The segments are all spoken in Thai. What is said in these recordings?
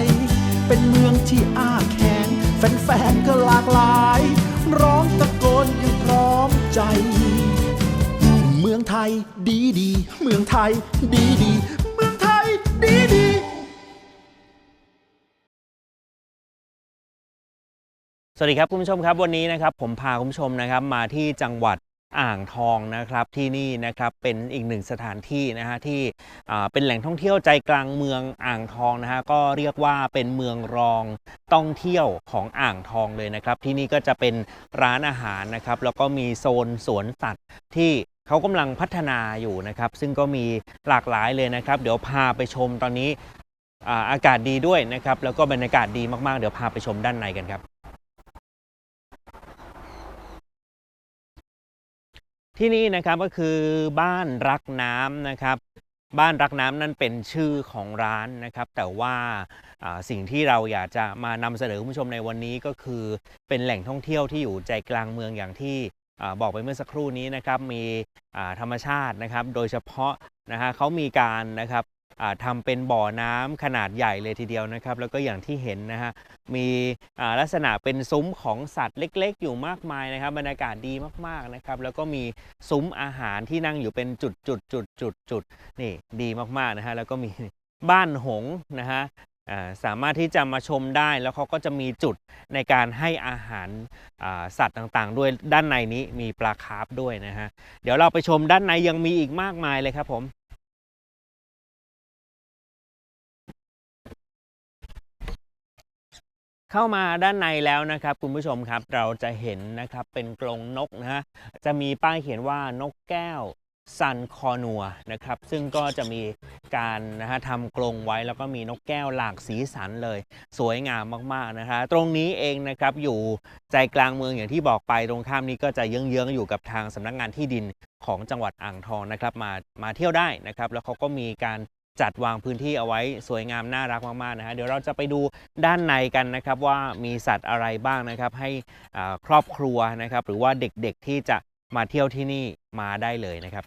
ย เป็นเมืองที่อ้าแขนแฟนๆก็หลากหลาย ร้องตะโกนอย่างพร้อมใจ เมืองไทยดีดีเมืองไทยดีดีเมืองไทยดีดีสวัสดีครับคุณผู้ชมครับวันนี้นะครับผมพาคุณผู้ชมนะครับมาที่จังหวัด อ่างทองนะครับที่นี่นะครับเป็นอีกหนึ่งสถานที่นะฮะที่เป็นแหล่งท่องเที่ยวใจกลางเมืองอ่างทองนะฮะก็เรียกว่าเป็นเมืองรองต้องเที่ยวของอ่างทองเลยนะครับ ที่นี่ก็จะเป็นร้านอาหารนะครับแล้วก็มีโซนสวนสัตว์ที่เขากำลังพัฒนาอยู่นะครับ ซึ่งก็มีหลากหลายเลยนะครับ เดี๋ยวพาไปชมตอนนี้อากาศดีด้วยนะครับแล้วก็บรรยากาศดีมากๆ เดี๋ยวพาไปชมด้านในกันครับ ที่นี่นะครับก็คือบ้านรักน้ำนะครับ บ้านรักน้ำนั่นเป็นชื่อของร้านนะครับ แต่ว่าสิ่งที่เราอยากจะมานำเสนอคุณผู้ชมในวันนี้ก็คือเป็นแหล่งท่องเที่ยวที่อยู่ใจกลางเมืองอย่างที่บอกไปเมื่อสักครู่นี้นะครับมีธรรมชาตินะครับ โดยเฉพาะนะฮะเขามีการนะครับ ทำเป็นบ่อน้ำขนาดใหญ่เลยทีเดียวนะครับ แล้วก็อย่างที่เห็นนะฮะมีลักษณะเป็นซุ้มของสัตว์เล็ก ๆ อยู่มากมายนะครับบรรยากาศดีมากๆนะครับ แล้วก็มีซุ้มอาหารที่นั่งอยู่เป็นจุดจุดจุดจุดจุดนี่ดีมากๆนะฮะแล้วก็มีบ้านหงนะฮะสามารถที่จะมาชมได้แล้วเขาก็จะมีจุดในการให้อาหารสัตว์ต่างๆ ด้วยด้านในนี้มีปลาคาร์ฟด้วยนะฮะเดี๋ยวเราไปชมด้านในยังมีอีกมากมายเลยครับผม เข้ามาด้านในแล้วนะครับ คุณผู้ชมครับเราจะเห็นนะครับเป็นกรงนกนะฮะจะมีป้ายเขียนว่านกแก้วซันคอนัวนะครับซึ่งก็จะมีการนะฮะทำกรงไว้แล้วก็มีนกแก้วหลากสีสันเลย สวยงามมากๆนะฮะตรงนี้เองนะครับอยู่ใจกลางเมืองอย่างที่บอกไปตรงข้ามนี้ก็จะเยื้องๆอยู่กับทางสำนักงานที่ดินของจังหวัดอ่างทองนะครับมามาเที่ยวได้นะครับ แล้วเขาก็มีการ จัดวางพื้นที่เอาไว้สวยงามน่ารักมากๆนะฮะเดี๋ยวเราจะไปดูด้านในกันนะครับว่ามีสัตว์อะไรบ้างนะครับ ให้ครอบครัวนะครับ หรือว่าเด็กๆที่จะมาเที่ยวที่นี่มาได้เลยนะครับ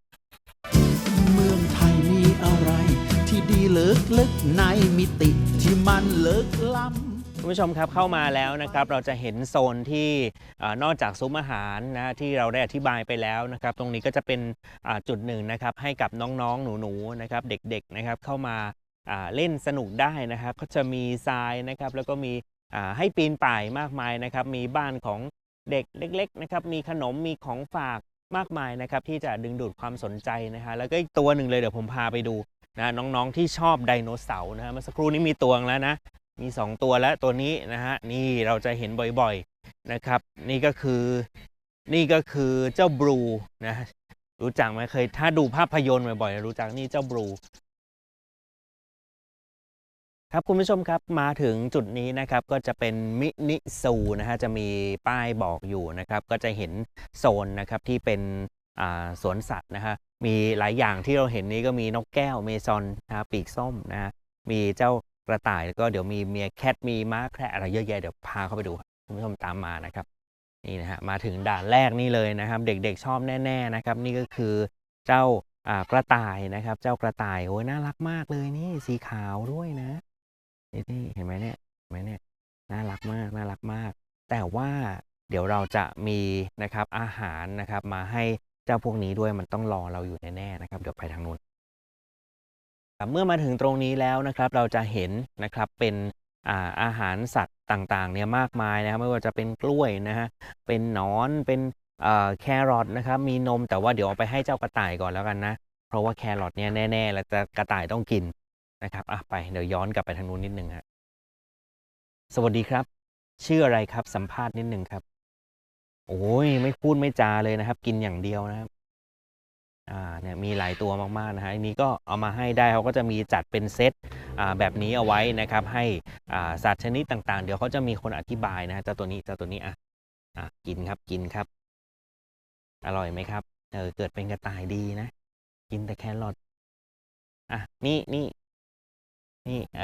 เมืองไทยมีอะไร ที่ดีเลิกลึกในมิติที่มันเลิกล้ำ คุณผู้ชมครับเข้ามาแล้วนะครับเราจะเห็นโซนที่นอกจากซุ้มอาหารนะที่เราได้อธิบายไปแล้วนะครับตรงนี้ก็จะเป็นจุดหนึ่งนะครับให้กับน้องๆหนูๆนะครับเด็กๆนะครับเข้ามาเล่นสนุกได้นะครับก็จะมีทรายนะครับแล้วก็มีให้ปีนป่ายมากมายนะครับมีบ้านของเด็กเล็กๆนะครับมีขนมมีของฝากมากมายนะครับที่จะดึงดูดความสนใจนะฮะแล้วก็อีกตัวหนึ่งเลยเดี๋ยวผมพาไปดูนะน้องๆที่ชอบไดโนเสาร์นะฮะเมื่อสักครู่นี้มีตัวแล้วนะ มี 2 ตัวแล้วตัวนี้นะฮะนี่เราจะเห็นบ่อยๆนะครับ นี่ก็คือนี่ก็คือเจ้าบลูนะรู้จักไหมเคย ถ้าดูภาพยนตร์บ่อยๆรู้จักนี่เจ้าบลูครับคุณผู้ชมครับมาถึงจุดนี้นะครับก็จะเป็นมินิซูนะฮะจะมีป้ายบอกอยู่นะครับก็จะเห็นโซนนะครับที่เป็นสวนสัตว์นะฮะมีหลายอย่างที่เราเห็นนี้ก็มีนกแก้วเมซอนนะฮะปีกส้มนะฮะมีเจ้า กระต่ายแล้วก็เดี๋ยวมีเมียแคทมีม้าแคระอะไรเยอะแยะเดี๋ยวพาเข้าไปดูคุณผู้ชมตามมานะครับนี่นะฮะมาถึงด่านแรกนี่เลยนะครับ เด็กๆชอบแน่ ๆนะครับ นี่ก็คือเจ้ากระต่ายนะครับ เจ้ากระต่ายโอ้ยน่ารักมากเลยนี่สีขาวด้วยนะนี่เห็นไหมเนี่ยเห็นไหมเนี่ยน่ารักมากน่ารักมาก แต่ว่าเดี๋ยวเราจะมีนะครับอาหารนะครับ มาให้เจ้าพวกนี้ด้วยมันต้องรอเราอยู่แน่ๆนะครับ เดี๋ยวไปทางนู้น เมื่อมาถึงตรงนี้แล้วนะครับเราจะเห็นนะครับเป็นอาอาหารสัตว์ต่างๆเนี่ยมากมายนะครับไม่ว่าจะเป็นกล้วยนะฮะเป็นหนอนเป็นแครอทนะครับมีนมแต่ว่าเดี๋ยวเอาไปให้เจ้ากระต่ายก่อนแล้วกันนะ เพราะว่าแครอทเนี่ยแน่ๆแล้วจะกระต่ายต้องกินนะครับอะไปเดี๋ยวย้อนกลับไปทางนู้นนิดนึงฮะสวัสดีครับ ชื่ออะไรครับสัมภาษณ์นิดนึงครับ โอ้ยไม่พูดไม่จาเลยนะครับ กินอย่างเดียวนะครับ อ่าเนี่ยมีหลายตัวมากๆนะฮะอันนี้ก็เอามาให้ได้เขาก็จะมีจัดเป็นเซตอ่าแบบนี้เอาไว้นะครับให้อ่าสัตว์ชนิดต่างๆ เดี๋ยวเขาจะมีคนอธิบายนะฮะเจ้าตัวนี้เจ้าตัวนี้อะอะกินครับกินครับ อร่อยไหมครับเออเกิดเป็นกระต่ายดีนะ กินแต่แครอทอะนี่นี่นี่เออ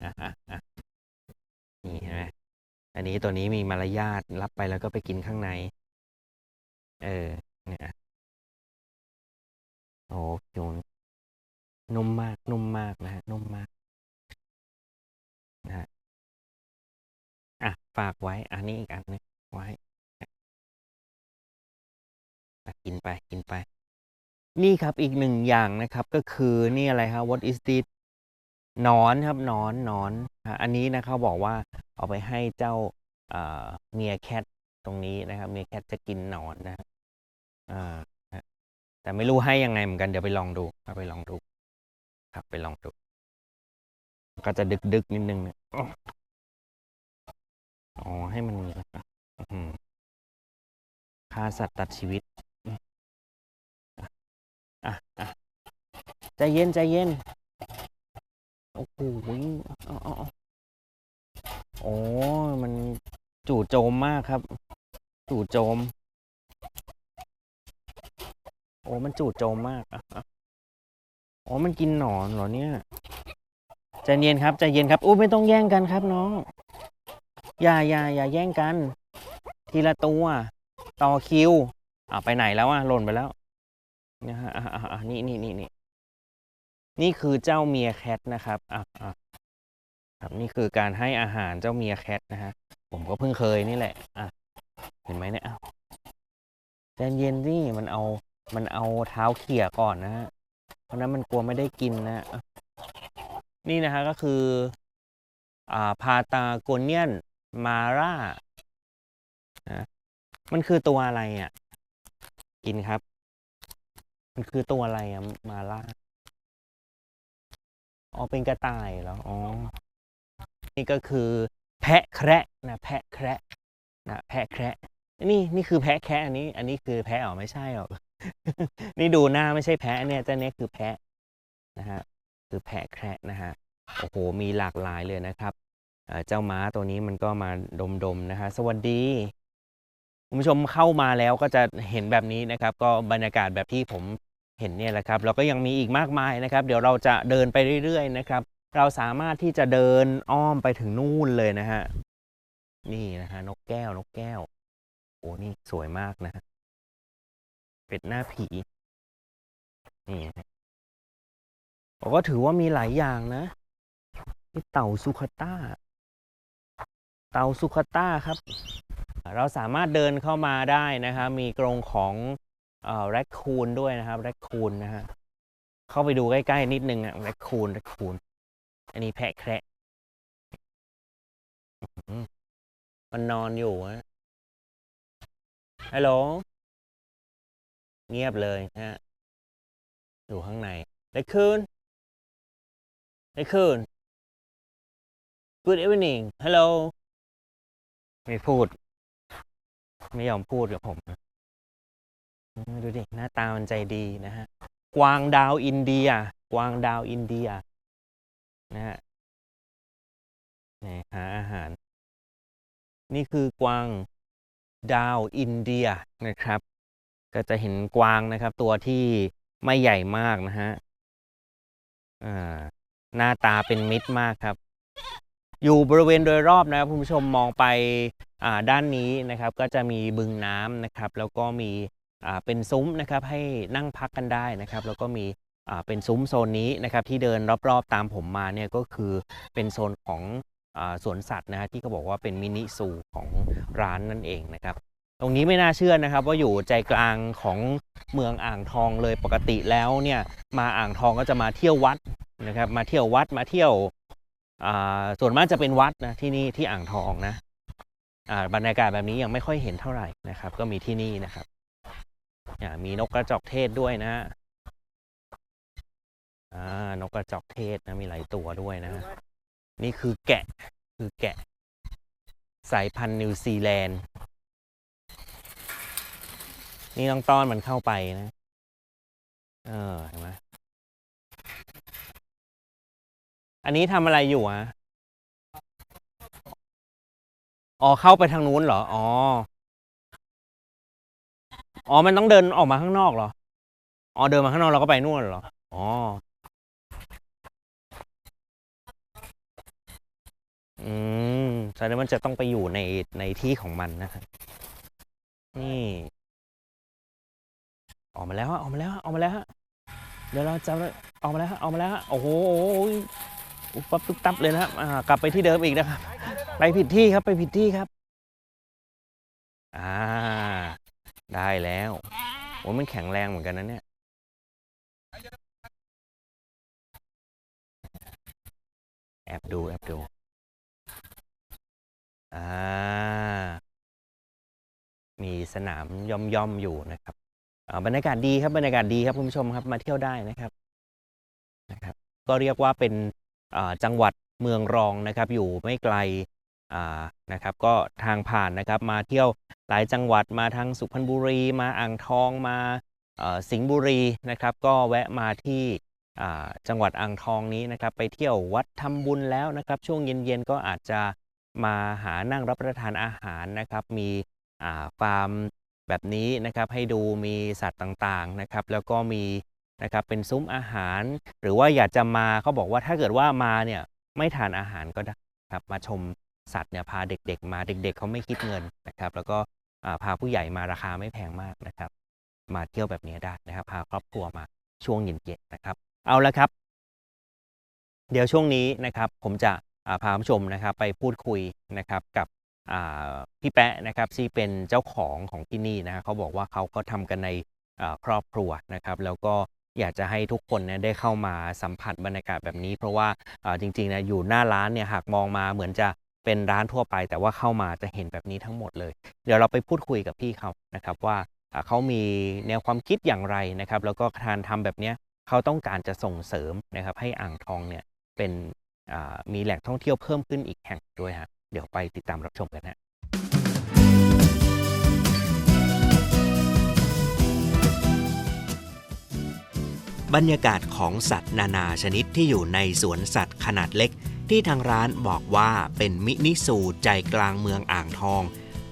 อะอะอะนี่เห็นไหมอันนี้ตัวนี้มีมารยาทรับไปแล้วก็ไปกินข้างใน เออเนี่ย โอ้โยนนุ่มมาก นุ่มมากนะฮะ นุ่มมากนะฮะ อะ ฝากไว้ อันนี้อีกอันหนึงไว้กินไป กินไป นี่ครับอีกหนึ่งอย่างนะครับ ก็คือนี่อะไรครับ what is this นอนครับนอนนอน อันนี้นะเขาบอกว่าเอาไปให้เจ้าเมียแคทตรงนี้นะครับ เมียแคทจะกินนอนนะครับอ่าฮะ แต่ไม่รู้ให้ยังไงเหมือนกันเดี๋ยวไปลองดูเอาไปลองดู ครับไปลองดู ก็จะดึกดึกนิดนึงเนี่ยอ๋อให้มันมีนะค่าสัตว์ตัดชีวิตอะอะใจเย็นใจเย็นโอ้โหอาเอาเอโอ้มันจู่โจมมากครับ จู่โจม อ้มันจู่โจมมากโอ้มันกินหนอนเหรอเนี่ยใจเย็นครับใจเย็นครับอู้ไม่ต้องแย่งกันครับน้อง อย่าอย่าอย่าแย่งกัน ทีละตัวต่อคิวอ่าไปไหนแล้วอะหล่นไปแล้วนะฮะอะอะอะนี่นี่นี่นี่นี่คือเจ้าเมียแคทนะครับอะอะครับนี่คือการให้อาหารเจ้าเมียแคทนะฮะผมก็เพิ่งเคยนี่แหละอะเห็นไหมเนี่ยอ้าวใจเย็นสิมันเอา มันเอาเท้าเขี่ยก่อนนะฮะ เพราะนั้นมันกลัวไม่ได้กินนะฮะนี่นะฮะก็คืออ่าพาตาโกเนียนมาร่านะมันคือตัวอะไรอะ กินครับ มันคือตัวอะไรอะมาล่าอ๋อเป็นกระต่ายเหรอ อ๋อ นี่ก็คือ แพะแคระนะ แพะแคระนะ แพะแคระนี่นี่คือแพะแคระอันนี้ อันนี้คือแพะเหรอไม่ใช่หรอก นี่ดูหน้าไม่ใช่แพะเนี่ยเจ้าเนี้ยคือแพะนะฮะคือแพะแคระนะฮะโอ้โหมีหลากหลายเลยนะครับเจ้าม้าตัวนี้มันก็มาดมๆนะฮะสวัสดีคุณผู้ชมเข้ามาแล้วก็จะเห็นแบบนี้นะครับ ก็บรรยากาศแบบที่ผมเห็นเนี่ยแหละครับแล้วก็ยังมีอีกมากมายนะครับ เดี๋ยวเราจะเดินไปเรื่อยๆนะครับ เราสามารถที่จะเดินอ้อมไปถึงนู่นเลยนะฮะนี่นะฮะนกแก้วนกแก้วโอ้นี่สวยมากนะฮะ เป็ดหน้าผีนี่ผมก็ถือว่ามีหลายอย่างนะนี่เต่าสุขต้า เต่าสุขต้าครับ เราสามารถเดินเข้ามาได้นะครับ มีกรงของแรคคูนด้วยนะครับแรคคูนนะฮะเข้าไปดูใกล้ ๆ นิดนึงอะแรคคูนแรคคูนอันนี้แพะแคระมันนอนอยู่อะฮัลโหล เงียบเลยนะฮะอยู่ข้างในแรคคูนแรคคูน Good evening Hello ไม่พูด ไม่ยอมพูดกับผมนะอืมดูดิ หน้าตามันใจดีนะฮะ กวางดาวอินเดีย กวางดาวอินเดีย นะฮะนี่หาอาหาร นี่คือกวางดาวอินเดียนะครับ ก็จะเห็นกวางนะครับ ตัวที่ไม่ใหญ่มากนะฮะหน้าตาเป็นมิตรมากครับ อยู่บริเวณโดยรอบนะครับคุณผู้ชมมองไปด้านนี้นะครับ ก็จะมีบึงน้ำนะครับ แล้วก็มีเป็นซุ้มนะครับให้นั่งพักกันได้นะครับ แล้วก็มีเป็นซุ้มโซนนี้นะครับ ที่เดินรอบๆตามผมมาเนี่ยก็คือเป็นโซนของอสวนสัตว์นะฮะที่เขาบอกว่าเป็นมินิซูของร้านนั่นเองนะครับ ตรงนี้ไม่น่าเชื่อนะครับ ว่าอยู่ใจกลางของเมืองอ่างทองเลยปกติแล้วเนี่ยมาอ่างทองก็จะมาเที่ยววัดนะครับ มาเที่ยววัดมาเที่ยวอ่าส่วนมากจะเป็นวัดนะที่นี่ที่อ่างทองนะบรรยากาศแบบนี้ยังไม่ค่อยเห็นเท่าไหร่นะครับ ก็มีที่นี่นะครับมีนกกระจอกเทศด้วยนะนกกระจอกเทศนะมีหลายตัวด้วยนะ นี่คือแกะคือแกะ สายพันธุ์นิวซีแลนด์ นี่ต้องต้อนมันเข้าไปนะ เออเห็นไหมอันนี้ทำอะไรอยู่อะอ๋อ เข้าไปทางนู้นเหรอ อ๋อ อ๋อ มันต้องเดินออกมาข้างนอกเหรอ อ๋อ เดินมาข้างนอกเราก็ไปนู่นเหรอ อ๋อ อืมแสดงว่ามันจะต้องไปอยู่ในในที่ของมันนะครับนี่ ออกมาแล้วฮะออกมาแล้วฮะออกมาแล้วฮะเดี๋ยวเราจะออกมาแล้วฮะออกมาแล้วฮะโอ้โหปั๊บตุ๊บตับเลยนะครับกลับไปที่เดิมอีกนะครับ ไปผิดที่ครับไปผิดที่ครับอ่าได้แล้วโอ้มันแข็งแรงเหมือนกันนะเนี่ยแอบดูแอบดูอ่ามีสนามย่อมย่อมอยู่นะครับ บรรยากาศดีครับบรรยากาศดีครับคุณผู้ชมครับมาเที่ยวได้นะครับนะครับ ก็เรียกว่าเป็นจังหวัดเมืองรองนะครับ อยู่ไม่ไกลนะครับ ก็ทางผ่านนะครับ มาเที่ยวหลายจังหวัดมาทางสุพรรณบุรี มาอ่างทองมาสิงห์บุรีนะครับ ก็แวะมาที่จังหวัดอ่างทองนี้นะครับ ไปเที่ยววัดทำบุญแล้วนะครับ ช่วงเย็นๆก็อาจจะมาหานั่งรับประทานอาหารนะครับ มีฟาร์ม แบบนี้นะครับให้ดูมีสัตว์ต่างๆนะครับ แล้วก็มีนะครับเป็นซุ้มอาหาร หรือว่าอยากจะมาเขาบอกว่าถ้าเกิดว่ามาเนี่ยไม่ทานอาหารก็ได้ครับมาชมสัตว์เนี่ยพาเด็กๆ มาเด็ก ๆเขาไม่คิดเงินนะครับ แล้วก็พาผู้ใหญ่มาราคาไม่แพงมากนะครับ มาเที่ยวแบบนี้ได้นะครับ พาครอบครัวมาช่วงเย็นๆนะครับ เอาละครับ เดี๋ยวช่วงนี้นะครับ ผมจะพาผู้ชมนะครับ ไปพูดคุยนะครับกับ พี่แปะนะครับที่เป็นเจ้าของของที่นี่นะเขาบอกว่าเขาก็ทำกันในครอบครัวนะครับ แล้วก็อยากจะให้ทุกคนเนี่ยได้เข้ามาสัมผัสบรรยากาศแบบนี้ เพราะว่าจริงๆนะอยู่หน้าร้านเนี่ยหากมองมาเหมือนจะเป็นร้านทั่วไป แต่ว่าเข้ามาจะเห็นแบบนี้ทั้งหมดเลย เดี๋ยวเราไปพูดคุยกับพี่เขานะครับว่าเขามีแนวความคิดอย่างไรนะครับ แล้วก็การทำแบบนี้เขาต้องการจะส่งเสริมนะครับ ให้อ่างทองเนี่ยเป็นมีแหล่งท่องเที่ยวเพิ่มขึ้นอีกแห่งด้วยฮะ เดี๋ยวไปติดตามรับชมกันฮะบรรยากาศของสัตว์นานาชนิดที่อยู่ในสวนสัตว์ขนาดเล็ก ที่ทางร้านบอกว่าเป็นมินิซูใจกลางเมืองอ่างทอง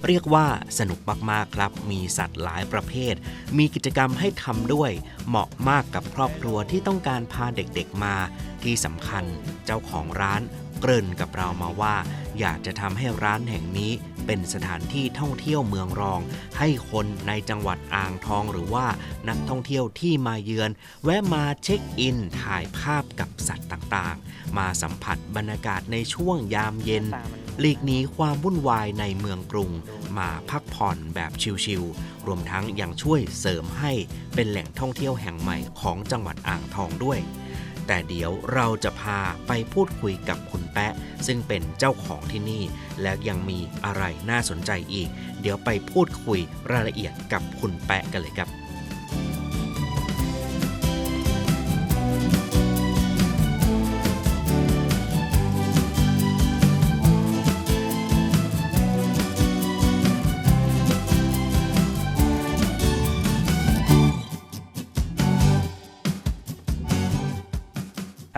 เรียกว่าสนุกมากๆครับ มีสัตว์หลายประเภท มีกิจกรรมให้ทำด้วย เหมาะมากกับครอบครัวที่ต้องการพาเด็กๆมา ที่สำคัญเจ้าของร้าน เกริ่นกับเรามาว่า อยากจะทำให้ร้านแห่งนี้เป็นสถานที่ท่องเที่ยวเมืองรอง ให้คนในจังหวัดอ่างทองหรือว่านักท่องเที่ยวที่มาเยือน แวะมาเช็คอิน ถ่ายภาพกับสัตว์ต่างๆ มาสัมผัสบรรยากาศในช่วงยามเย็นหลีกหนีความวุ่นวายในเมืองกรุง มาพักผ่อนแบบชิลๆ รวมทั้งยังช่วยเสริมให้เป็นแหล่งท่องเที่ยวแห่งใหม่ของจังหวัดอ่างทองด้วย แต่เดี๋ยวเราจะพาไปพูดคุยกับคุณแปะ ซึ่งเป็นเจ้าของที่นี่ และยังมีอะไรน่าสนใจอีก เดี๋ยวไปพูดคุยรายละเอียดกับคุณแปะกันเลยครับ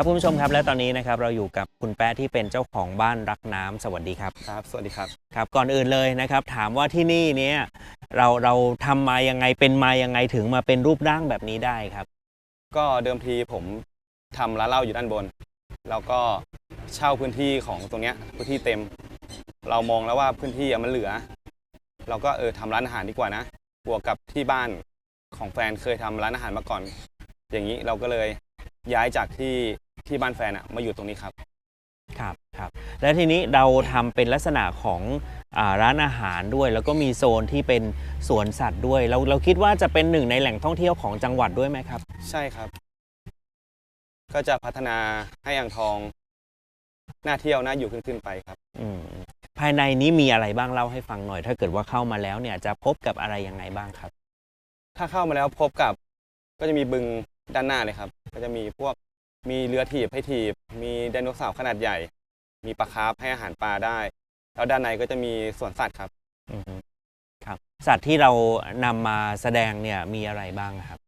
ครับคุณผู้ชมครับและตอนนี้นะครับเราอยู่กับคุณแป๊ะที่เป็นเจ้าของบ้านรักน้ำสวัสดีครับครับ สวัสดีครับ ครับ ก่อนอื่นเลยนะครับถามว่าที่นี่เนี่ยเราเราทำมายังไงเป็นมายังไงถึงมาเป็นรูปร่างแบบนี้ได้ครับ ก็เดิมทีผมทำร้านเหล้าอยู่ด้านบน แล้วก็เช่าพื้นที่ของตรงเนี้ยพื้นที่เต็ม เรามองแล้วว่าพื้นที่อะมันเหลือ เราก็เออทำร้านอาหารดีกว่านะบวกกับที่บ้านของแฟนเคยทำร้านอาหารมาก่อน อย่างนี้เราก็เลยย้ายจากที่ ที่บ้านแฟนอะมาอยู่ตรงนี้ครับ ครับครับและทีนี้เราทำเป็นลักษณะของอาร้านอาหารด้วย แล้วก็มีโซนที่เป็นสวนสัตว์ด้วย เราเราคิดว่าจะเป็นหนึ่งในแหล่งท่องเที่ยวของจังหวัดด้วยไหมครับ ใช่ครับ ก็จะพัฒนาให้อ่างทองน่าเที่ยวน่าอยู่ขึ้นขึ้นไปครับ อืมภายในนี้มีอะไรบ้างเล่าให้ฟังหน่อย ถ้าเกิดว่าเข้ามาแล้วเนี่ยจะพบกับอะไรยังไงบ้างครับ ถ้าเข้ามาแล้วพบกับก็จะมีบึงด้านหน้าเลยครับ ก็จะมีพวก มีเรือถีบให้ถีบ มีไดโนเสาร์ขนาดใหญ่ มีปลาคาร์ฟให้อาหารปลาได้ แล้วด้านในก็จะมีสวนสัตว์ครับ อือฮึครับ สัตว์ที่เรานำมาแสดงเนี่ยมีอะไรบ้างครับ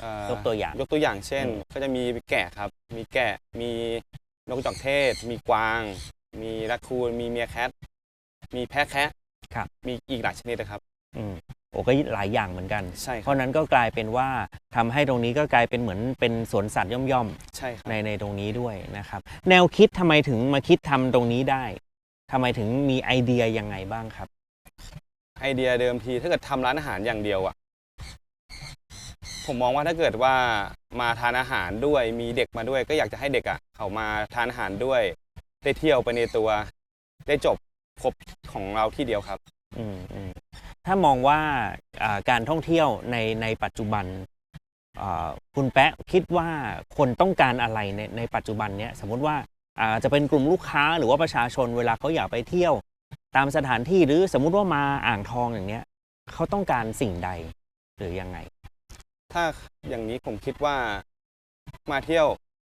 เอ่อยกตัวอย่าง ยกตัวอย่างเช่น อืม ก็จะมีแกะครับ มีแกะ มีนกกระจอกเทศ มีกวาง มีรักคูน มีเมียแคท มีแพะแคะครับ มีอีกหลายชนิดนะครับ อืม โอ้ก็หลายอย่างเหมือนกันใช่คเพรับราะนั้นก็กลายเป็นว่าทำให้ตรงนี้ก็กลายเป็นเหมือนเป็นสวนสัตว์ย่อมใช่ครับ ๆในในตรงนี้ด้วยนะครับ แนวคิดทำไมถึงมาคิดทำตรงนี้ได้ทำไมถึงมีไอเดียยังไงบ้างครับ ไอเดียเดิมทีถ้าเกิดทำร้านอาหารอย่างเดียวอะผมมองว่าถ้าเกิดว่ามาทานอาหารด้วยมีเด็กมาด้วย ก็อยากจะให้เด็กอะเขามาทานอาหารด้วย ได้เที่ยวไปในตัว ได้จบครบของเราที่เดียวครับอืมอืม ถ้ามองว่าการท่องเที่ยวในในปัจจุบันคุณแปะคิดว่าคนต้องการอะไรในในปัจจุบันเนี้ยสมมติว่าอ่าจะเป็นกลุ่มลูกค้าหรือว่าประชาชนเวลาเขาอยากไปเที่ยว ตามสถานที่หรือสมมุติว่ามาอ่างทองอย่างเนี้ยเขาต้องการสิ่งใดหรือยังไง ถ้าอย่างนี้ผมคิดว่ามาเที่ยว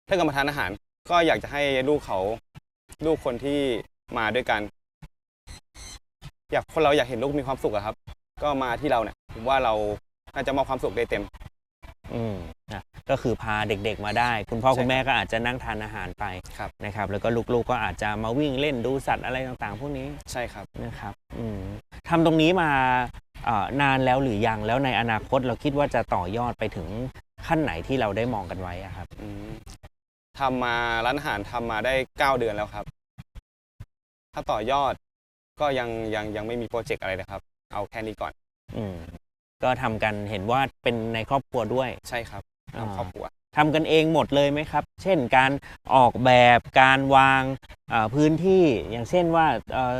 ถ้าเกิดมาทานอาหาร ก็อยากจะให้ลูกเขาลูกคนที่มาด้วยกัน อยากคนเราอยากเห็นลูกมีความสุขอะครับ ก็มาที่เราเนี่ยผมว่าเราน่าจะมอบความสุขได้เต็ม อืมนะก็คือพาเด็กๆมาได้ คุณพ่อใช่คุณแม่ก็อาจจะนั่งทานอาหารไปครับ นะครับ แล้วก็ลูกๆก็อาจจะมาวิ่งเล่นดูสัตว์อะไรต่างๆ พวกนี้ใช่ครับ นะครับอืมทำตรงนี้มาเอ่อนานแล้วหรือยังแล้วในอนาคตเราคิดว่าจะต่อยอดไปถึงขั้นไหนที่เราได้มองกันไว้อะครับ อืมทำมาร้านอาหารทำมาได้เก้าเดือนแล้วครับ ถ้าต่อยอด ก็ยังยังยังไม่มีโปรเจกต์อะไรเลยครับ เอาแค่นี้ก่อนอืมก็ทำกันเห็นว่าเป็นในครอบครัวด้วย ใช่ครับอ่าทำครอบครัว ทำกันเองหมดเลยไหมครับ เช่นการออกแบบการวางเอ่อพื้นที่อย่างเช่นว่าเอ่อ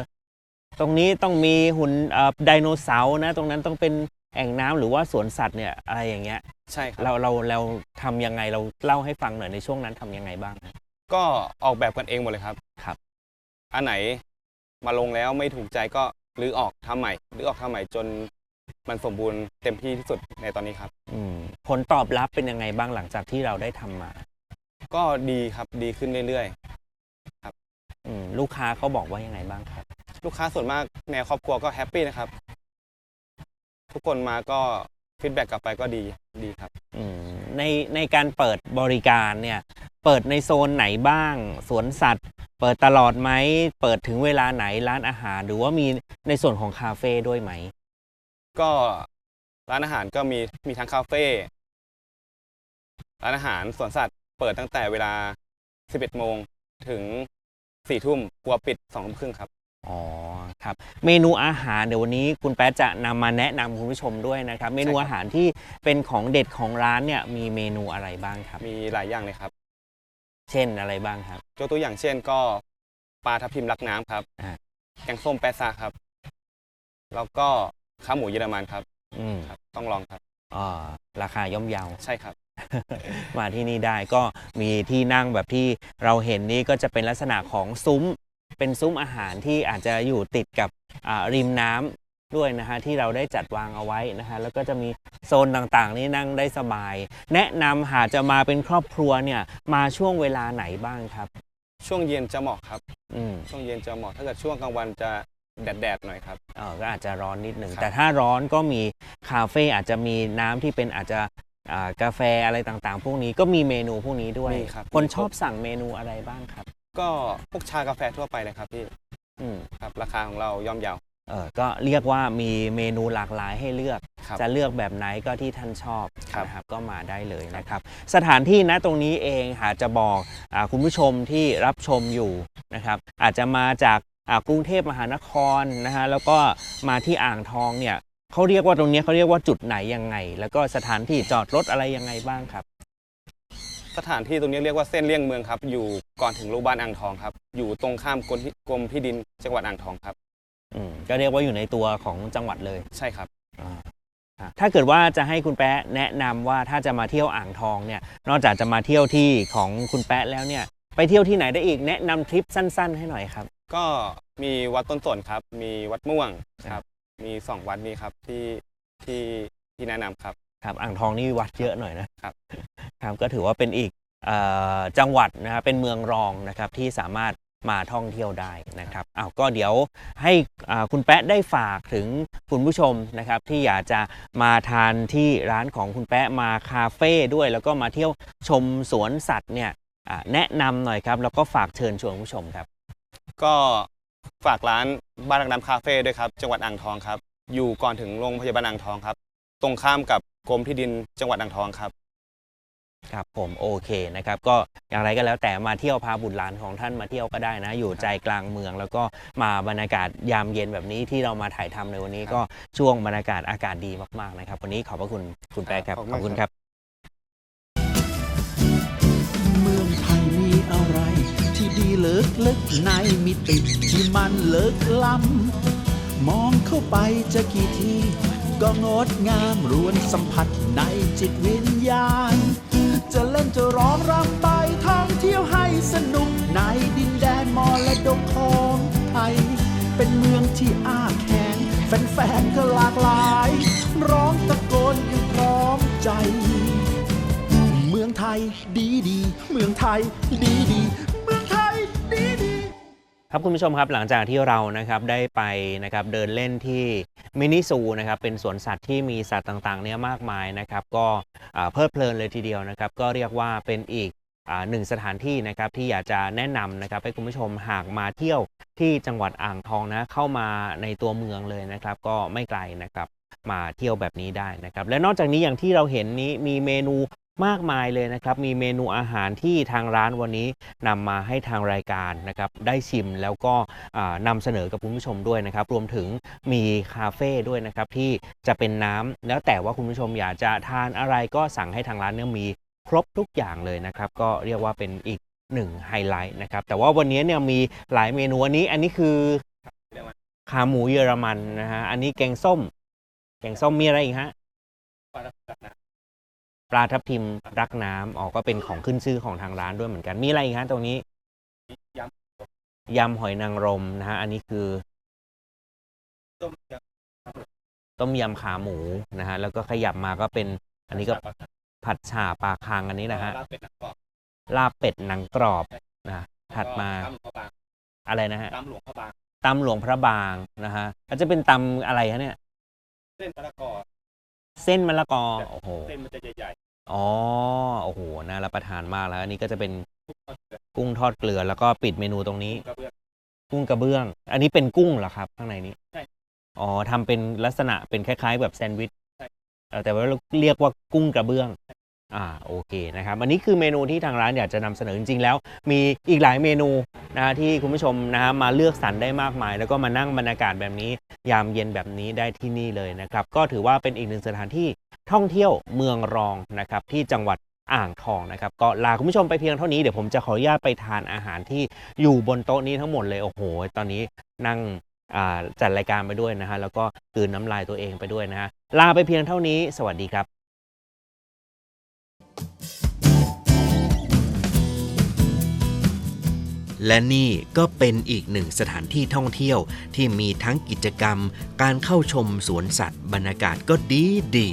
ตรงนี้ต้องมีหุ่นเอ่อไดโนเสาร์นะ ตรงนั้นต้องเป็นแอ่งน้ำหรือว่าสวนสัตว์เนี่ยอะไรอย่างเงี้ย ใช่ครับเราเราเราทำยังไงเราเล่าให้ฟังหน่อยในช่วงนั้นทำยังไงบ้าง ก็ออกแบบกันเองหมดเลยครับครับ อันไหน มาลงแล้วไม่ถูกใจก็รื้อออกทำใหม่รื้อออกทำใหม่จนมันสมบูรณ์เต็มที่ที่สุดในตอนนี้ครับอืมผลตอบรับเป็นยังไงบ้างหลังจากที่เราได้ทำมา ก็ดีครับดีขึ้นเรื่อยอืมลูกค้าเขาบอกว่ายังไงบ้างครับๆลูกค้าส่วนมากแนวครอบครัวก็แฮปปี้นะครับ ทุกคนมาก็ฟีดแบ็กกลับไปก็ดีดีครับอืมในในการเปิดบริการเนี่ย เปิดในโซนไหนบ้าง สวนสัตว์ เปิดตลอดไหม เปิดถึงเวลาไหนร้านอาหาร หรือว่ามีในส่วนของคาเฟ่ด้วยไหม ก็ร้านอาหารก็มีมีทั้งคาเฟ่ร้านอาหารสวนสัตว์ เปิดตั้งแต่เวลา 11 โมงถึง 4 ทุ่มกลัวปิด2ทุ่มครึ่งครับ อ๋อครับ เมนูอาหารเดี๋ยววันนี้คุณแป๊ะจะนำมาแนะนำคุณผู้ชมด้วยนะครับ เมนูใช่ครับอาหารที่เป็นของเด็ดของร้านเนี่ยมีเมนูอะไรบ้างครับ มีหลายอย่างเลยครับ เช่นอะไรบ้างครับ ยกตัวอย่างเช่นก็ปลาทับทิมรักน้ำครับ อ่า แกงส้มแปะซาครับ แล้วก็ข้าวหมูเยอรมันครับอืมครับ ต้องลองครับ อ่าราคาย่อมเยา ใช่ครับ มาที่นี่ได้ก็มีที่นั่งแบบที่เราเห็นนี่ก็จะเป็นลักษณะของซุ้ม เป็นซุ้มอาหารที่อาจจะอยู่ติดกับอ่าริมน้ำ ด้วยนะฮะที่เราได้จัดวางเอาไว้นะฮะแล้วก็จะมีโซนต่างๆ นี่นั่งได้สบาย แนะนำหากจะมาเป็นครอบครัวเนี่ยมาช่วงเวลาไหนบ้างครับ ช่วงเย็นจะเหมาะครับ อืม ช่วงเย็นจะเหมาะถ้าเกิดช่วงกลางวันจะแดดๆหน่อยครับ เออก็อาจจะร้อนนิดหนึ่ง ครับ แต่ถ้าร้อนก็มีคาเฟ่อาจจะมีน้ำที่เป็นอาจจะอ่ากาแฟอะไรต่างๆ พวกนี้ก็มีเมนูพวกนี้ด้วยมีครับคนมีชอบสั่งเมนูอะไรบ้างครับ ก็พวกชากาแฟทั่วไปเลยครับพี่อืม ครับราคาของเราย่อมเยาว เออก็เรียกว่ามีเมนูหลากหลายให้เลือก ครับ จะเลือกแบบไหนก็ที่ท่านชอบครับนะครับก็มาได้เลยนะครับ สถานที่นะตรงนี้เองหากจะบอกอาคุณผู้ชมที่รับชมอยู่นะครับ อาจจะมาจากอ่ากรุงเทพมหานครนะฮะแล้วก็มาที่อ่างทองเนี่ยเขาเรียกว่าตรงเนี้ยเขาเรียกว่าจุดไหนยังไง แล้วก็สถานที่จอดรถอะไรยังไงบ้างครับ สถานที่ตรงนี้เรียกว่าเส้นเลี่ยงเมืองครับ อยู่ก่อนถึงโรงพยาบาลอ่างทองครับ อยู่ตรงข้ามกรมที่กรมที่ดินจังหวัดอ่างทองครับ อืมก็เรียกว่าอยู่ในตัวของจังหวัดเลย ใช่ครับอ่าอะถ้าเกิดว่าจะให้คุณแป๊ะแนะนำว่าถ้าจะมาเที่ยวอ่างทองเนี่ย นอกจากจะมาเที่ยวที่ของคุณแป๊ะแล้วเนี่ย ไปเที่ยวที่ไหนได้อีกแนะนำทริปสั้น ๆ ให้หน่อยครับ ก็มีวัดต้นสนครับ มีวัดม่วงครับ มีสองวัดนี้ครับที่ที่ที่แนะนำครับ ครับอ่างทองนี่วัดเยอะหน่อยนะครับ ครับก็ถือว่าเป็นอีกเอ่อจังหวัดนะครับเป็นเมืองรองนะครับที่สามารถ มาท่องเที่ยวได้นะครับอ้าวก็เดี๋ยวให้คุณแป๊ะได้ฝากถึงคุณผู้ชมนะครับ ที่อยากจะมาทานที่ร้านของคุณแป๊ะมาคาเฟ่ด้วย แล้วก็มาเที่ยวชมสวนสัตว์เนี่ยแนะนำหน่อยครับ แล้วก็ฝากเชิญชวนผู้ชมครับ ก็ฝากร้านบ้านรักน้ำคาเฟ่ด้วยครับ จังหวัดอ่างทองครับ อยู่ก่อนถึงโรงพยาบาลอ่างทองครับ ตรงข้ามกับกรมที่ดินจังหวัดอ่างทองครับ ครับผมโอเคนะครับก็อย่างไรก็แล้วแต่มาเที่ยวพาบุตรหลานของท่านมาเที่ยวก็ได้นะ อยู่ใจกลางเมือง แล้วก็มาบรรยากาศยามเย็นแบบนี้ที่เรามาถ่ายทำในวันนี้ครับก็ช่วงบรรยากาศอากาศดีมากๆนะครับ วันนี้ขอบพระคุณคุณแป๊ะครับขอบคุณขอบคุณคครัรับบเมืองไทยมีอะไร ที่ดีเลิกลึกในมิติที่มันเลิกล้ำมองเข้าไปจะกี่ที ก็งดงามรวนสัมผัสในจิตวิญญาณ จะเล่นจะร้องรำไปท่องเที่ยวให้สนุกในดินแดนมอและดกของไทย เป็นเมืองที่อ้าแขนแฟนๆก็หลากหลาย ร้องตะโกนอย่างพร้อมใจ เมืองไทยดีดี เมืองไทยดีดี เมืองไทยดีดี ครับคุณผู้ชมครับหลังจากที่เรานะครับได้ไปนะครับเดินเล่นที่มินิซูนะครับเป็นสวนสัตว์ที่มีสัตว์ต่างๆ เนี่ยมากมายนะครับก็เพลิดเพลินเลยทีเดียวนะครับก็เรียกว่าเป็นอีกอหนึ่งสถานที่นะครับที่อยากจะแนะนำนะครับให้คุณผู้ชมหากมาเที่ยวที่จังหวัดอ่างทองนะเข้ามาในตัวเมืองเลยนะครับ ก็ไม่ไกลนะครับมาเที่ยวแบบนี้ได้นะครับและนอกจากนี้อย่างที่เราเห็นนี้มีเมนู มากมายเลยนะครับ มีเมนูอาหารที่ทางร้านวันนี้นำมาให้ทางรายการนะครับ ได้ชิมแล้วก็อ่านำเสนอกับคุณผู้ชมด้วยนะครับ รวมถึงมีคาเฟ่ด้วยนะครับ ที่จะเป็นน้ำแล้วแต่ว่าคุณผู้ชมอยากจะทานอะไรก็สั่งให้ทางร้านเนี่ยมีครบทุกอย่างเลยนะครับ ก็เรียกว่าเป็นอีกหนึ่งไฮไลท์นะครับ แต่ว่าวันนี้เนี่ยมีหลายเมนูอันนี้ อันนี้คือขาหมูเยอรมันนะฮะอันนี้แกงส้ม แกงส้มมีอะไรอีกฮะ ปลาทับทิมรักน้ำอ๋อก็เป็นของขึ้นชื่อของทางร้านด้วยเหมือนกัน มีอะไรอีกฮะตรงนี้ยำหอยนางรมนะฮะ อันนี้คือต้มยำขาหมูนะฮะ แล้วก็ขยับมาก็เป็น อันนี้ก็ผัดฉ่าปลาคังอันนี้นะฮะ ลาบเป็ดหนังกรอบนะถัดมาอะไรนะฮะตำหลวงพระบางตำหลวงพระบางนะฮะอาจจะเป็นตำอะไรฮะเนี่ย เส้นมะละกอ เส้นมะละกอ โอ้โห เส้นมันจะใหญ่ อ๋อ โอ้โห น่ารับประทานมากแล้ว อันนี้ก็จะเป็นๆกุ้งทอดเกลือ แล้วก็ปิดเมนูตรงนี้กระเบื้องกุ้งกระเบื้อง อันนี้เป็นกุ้งเหรอครับ ข้างในนี้ใช่อ๋อทำเป็นลักษณะเป็นคล้าย ๆ แบบแซนด์วิชใช่เอ่อแต่ว่าเราเรียกว่ากุ้งกระเบื้อง อ่า โอเคนะครับ อันนี้คือเมนูที่ทางร้านอยากจะนำเสนอจริงๆแล้ว มีอีกหลายเมนูนะฮะที่คุณผู้ชมนะฮะมาเลือกสรรได้มากมาย แล้วก็มานั่งบรรยากาศแบบนี้ ยามเย็นแบบนี้ได้ที่นี่เลยนะครับ ก็ถือว่าเป็นอีกหนึ่งสถานที่ ท่องเที่ยวเมืองรองนะครับที่จังหวัดอ่างทองนะครับก็ลาคุณผู้ชมไปเพียงเท่านี้เดี๋ยวผมจะขออนุญาตไปทานอาหารที่อยู่บนโต๊ะนี้ทั้งหมดเลยโอ้โห ตอนนี้นั่งจัดรายการไปด้วยนะฮะแล้วก็ตื่นน้ำลายตัวเองไปด้วยนะฮะลาไปเพียงเท่านี้ สวัสดีครับ และนี่ก็เป็นอีกหนึ่งสถานที่ท่องเที่ยวที่มีทั้งกิจกรรม การเข้าชมสวนสัตว์ บรรยากาศก็ดีดี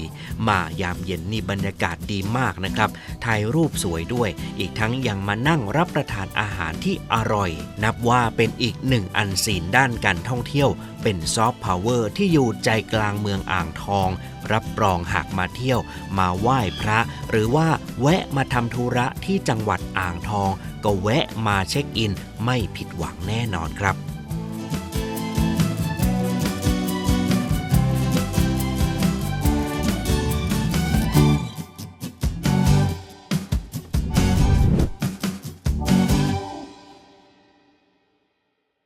มายามเย็นนี่บรรยากาศดีมากนะครับถ่ายรูปสวยด้วย อีกทั้งยังมานั่งรับประทานอาหารที่อร่อย นับว่าเป็นอีกหนึ่งอันซีนด้านการท่องเที่ยวเป็นซอฟต์พาวเวอร์ที่อยู่ใจกลางเมืองอ่างทอง รับรองหากมาเที่ยว มาไหว้พระ หรือว่าแวะมาทำธุระที่จังหวัดอ่างทอง ก็แวะมาเช็คอิน ไม่ผิดหวังแน่นอนครับ